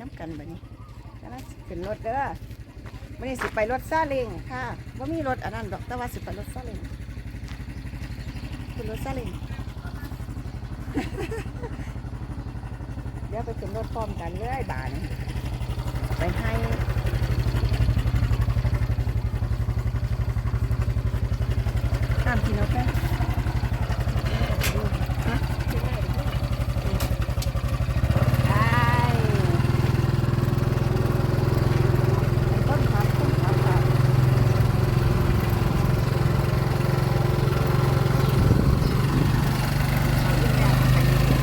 น้ำกันแบบนี้แล้วนะขึ้นรถเด้อวันนี้สิไปรถซาเล้งค่ะว่ามีรถอันนั้นดอกแต่ว่าสิไปรถซาเล้งขึ้นรถซาเล้งเดี๋ยวไปขึ้นรถพร้อมกันเลยบานไปให้ตามที่เราได้ฮะได้ต้นครับต้นครับครับ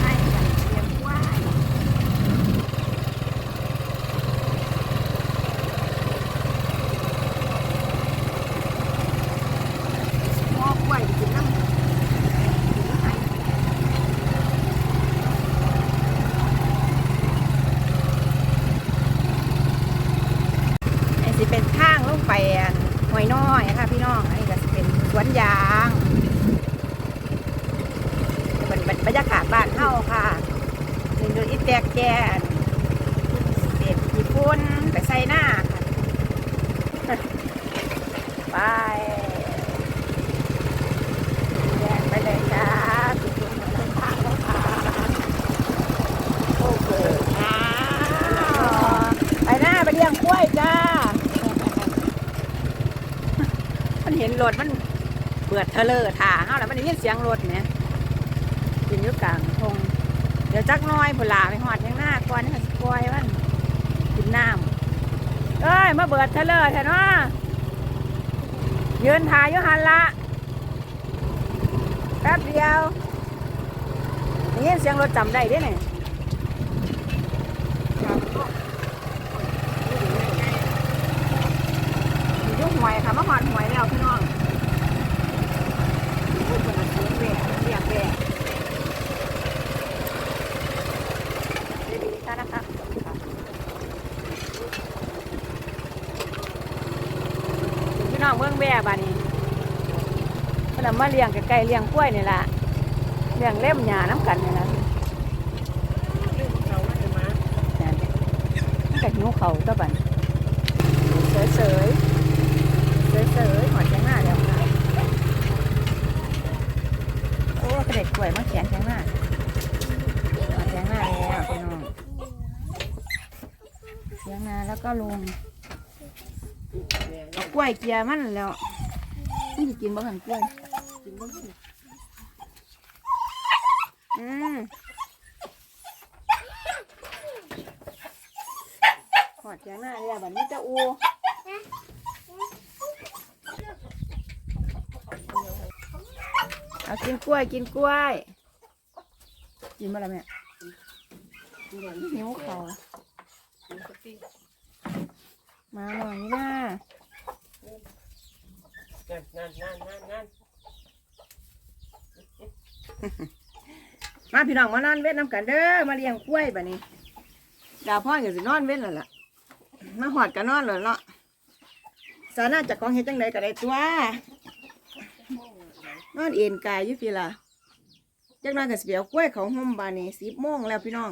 ให้กันเตรียมไว้ งอกไว้กินน้ำไอ้สิเป็นทางลง ไปหอยน้อยค่ะพี่น้องอันนี้ก็เป็นสวนยางเป็นเป็นบรรยากาศบ้านเฮาค่ะหนึ่ดูอีแตกแกนเศษญี่ปุ่นไปใส่หน้าค่ะ ไป แยกไปเลยจ้าจุดจุดเหมือนเดินทางแล้วค่ะโอเคอ้าวไปหน้าไปเลี้ยงกล้วยจ้า มัน เห็นรถมันเปิดเทเลอร์ถ่าเฮาแล้วมันได้ยินเสียงรถเนี่ยกินอยู่กลางทงเดี๋ยวจักน้อยผลาไปหอดยังหน้าก่อนนี่ค่ะสิกล้วยมันกินน้ำเอ้ยมาเบิดเทเลอร์แท้เนาะยืนถ่ายอยู่หันละแป๊บเดียวได้ยินเสียงรถจำได้เด้วยเนี่ยยุ่งหวยค่ะมาหอดหวยแล้วพี่น้องโอ้ยเปิดเสียงแหวกเสียงแหวกดีๆค่ะนะคะพี่น้องเมืองแหว กบ้านี้เพิ่นเอามาเลี้ยงใกล้ๆเลี้ยงกล้วยนี่ล่ะเลี้ยงเล่มหญ้าน้ำกันนี่ล่ะนั่นมันก็หิวเขาตัวบันเสยเสยเสยเสยๆหอดจังหน้าแล้วค่ะโอ้กระเด็ดกล้วยมาแขนจังหน้าหอดจังหน้าแล้วพี่น้องเสียงนาแล้วก็ลง ล้วยเกียร์มันแล้วมันจะกินบ่หันกล้วยอืมหอดแจงหน้าเลยแบบนี้จะอูเอากินกล้วยกินกล้วย กินมาแล้วแม่หิวเขาวมาหน่อยนะ นั่นนั่นนั่นนั่นนั่นมาพี่น้องมานอนเว้นน้ำกันเด้อมาเลี้ยงกล้วยแบบนี้ ดาวพ่อก็สินอนเว้นแล้วล่ะมาหอดกันนอนเลยเนาะสาน่าจะกองเฮ็ดจังไดก็ได้ตัวนอนเอ็นกายอยู่พี่ล่ะจักหน้อยก็สิไปเอากล้วยเขาห่มบานนี้สิบโมงแล้วพี่น้อง